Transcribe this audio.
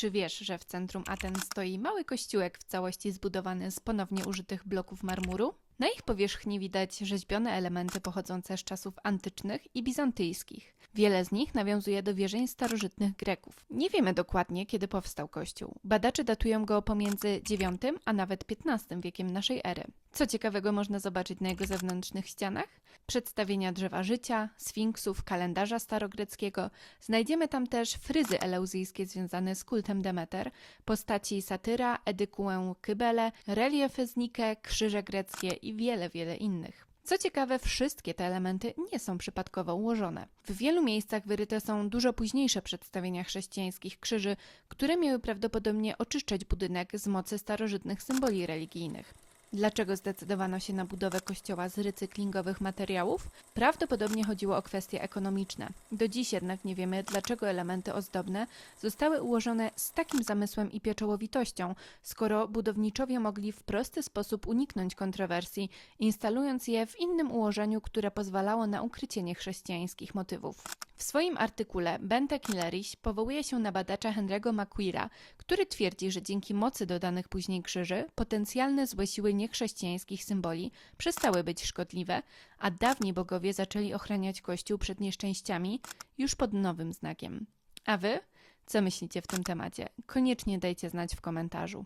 Czy wiesz, że w centrum Aten stoi mały kościółek w całości zbudowany z ponownie użytych bloków marmuru? Na ich powierzchni widać rzeźbione elementy pochodzące z czasów antycznych i bizantyjskich. Wiele z nich nawiązuje do wierzeń starożytnych Greków. Nie wiemy dokładnie, kiedy powstał kościół. Badacze datują go pomiędzy IX a nawet XV wiekiem naszej ery. Co ciekawego można zobaczyć na jego zewnętrznych ścianach? Przedstawienia drzewa życia, sfinksów, kalendarza starogreckiego. Znajdziemy tam też fryzy eleuzyjskie związane z kultem Demeter, postaci satyra, edykułę Kybele, reliefy z Nike, krzyże greckie i wiele, wiele innych. Co ciekawe, wszystkie te elementy nie są przypadkowo ułożone. W wielu miejscach wyryte są dużo późniejsze przedstawienia chrześcijańskich krzyży, które miały prawdopodobnie oczyszczać budynek z mocy starożytnych symboli religijnych. Dlaczego zdecydowano się na budowę kościoła z recyklingowych materiałów? Prawdopodobnie chodziło o kwestie ekonomiczne. Do dziś jednak nie wiemy, dlaczego elementy ozdobne zostały ułożone z takim zamysłem i pieczołowitością, skoro budowniczowie mogli w prosty sposób uniknąć kontrowersji, instalując je w innym ułożeniu, które pozwalało na ukrycie niechrześcijańskich motywów. W swoim artykule Bente Killeriś powołuje się na badacza Henry'ego Maquira, który twierdzi, że dzięki mocy dodanych później krzyży potencjalne złe siły niechrześcijańskich symboli przestały być szkodliwe, a dawni bogowie zaczęli ochraniać Kościół przed nieszczęściami już pod nowym znakiem. A wy? Co myślicie w tym temacie? Koniecznie dajcie znać w komentarzu.